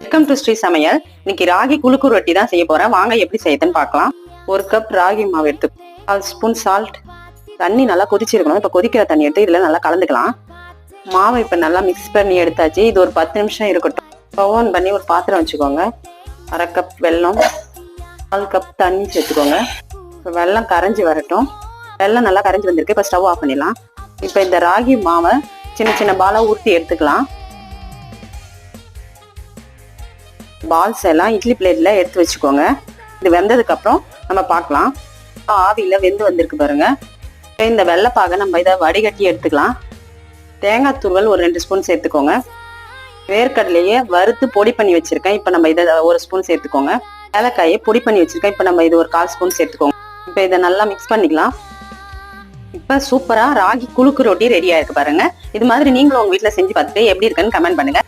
Welcome to Sri சமையல் இன்னைக்கு ராகி குழுக்கு ரொட்டி தான் செய்ய போறேன். வாங்க எப்படி செய்யுதுன்னு பார்க்கலாம். ஒரு கப் ராகி மாவு எடுத்து கால் ஸ்பூன் சால்ட் தண்ணி நல்லா கொதிச்சிருக்கணும். இப்போ கொதிக்கிற தண்ணி எடுத்து இதில் நல்லா கலந்துக்கலாம். மாவை இப்போ நல்லா மிக்ஸ் பண்ணி எடுத்தாச்சு. இது ஒரு பத்து நிமிஷம் இருக்கட்டும். பவன் பண்ணி ஒரு பாத்திரம் வச்சுக்கோங்க. அரை கப் வெல்லம் கால் கப் தண்ணி சேர்த்துக்கோங்க இப்போ வெல்லம் கரைஞ்சி வரட்டும். வெல்லம் நல்லா கரைஞ்சி வந்திருக்கு. இப்போ ஸ்டவ் ஆஃப் பண்ணிடலாம். இப்போ இந்த ராகி மாவை சின்ன சின்ன பாலாக ஊற்றி எடுத்துக்கலாம். பால்ஸ் எல்லாம் இட்லி பிளேட்ல எடுத்து வச்சுக்கோங்க. இது வெந்ததுக்கு அப்புறம் நம்ம பார்க்கலாம். ஆவியில் வெந்து வந்திருக்கு பாருங்க. இந்த வெள்ளைப்பாக நம்ம இதை வடிகட்டி எடுத்துக்கலாம். தேங்காய் துருவல் ஒரு ரெண்டு ஸ்பூன் சேர்த்துக்கோங்க. வேர்க்கடலையே வறுத்து பொடி பண்ணி வச்சிருக்கேன். இப்போ நம்ம இதை ஒரு ஸ்பூன் சேர்த்துக்கோங்க. ஏலக்காயை பொடி பண்ணி வச்சிருக்கேன். இப்போ நம்ம இது ஒரு கால் ஸ்பூன் சேர்த்துக்கோங்க. இப்போ இதை நல்லா மிக்ஸ் பண்ணிக்கலாம். இப்போ சூப்பராக ராகி குழுக்கு ரொட்டி ரெடியாக இருக்கு பாருங்க. இது மாதிரி நீங்களும் உங்கள் வீட்டில் செஞ்சு பார்த்துட்டு எப்படி இருக்குன்னு கமெண்ட் பண்ணுங்க.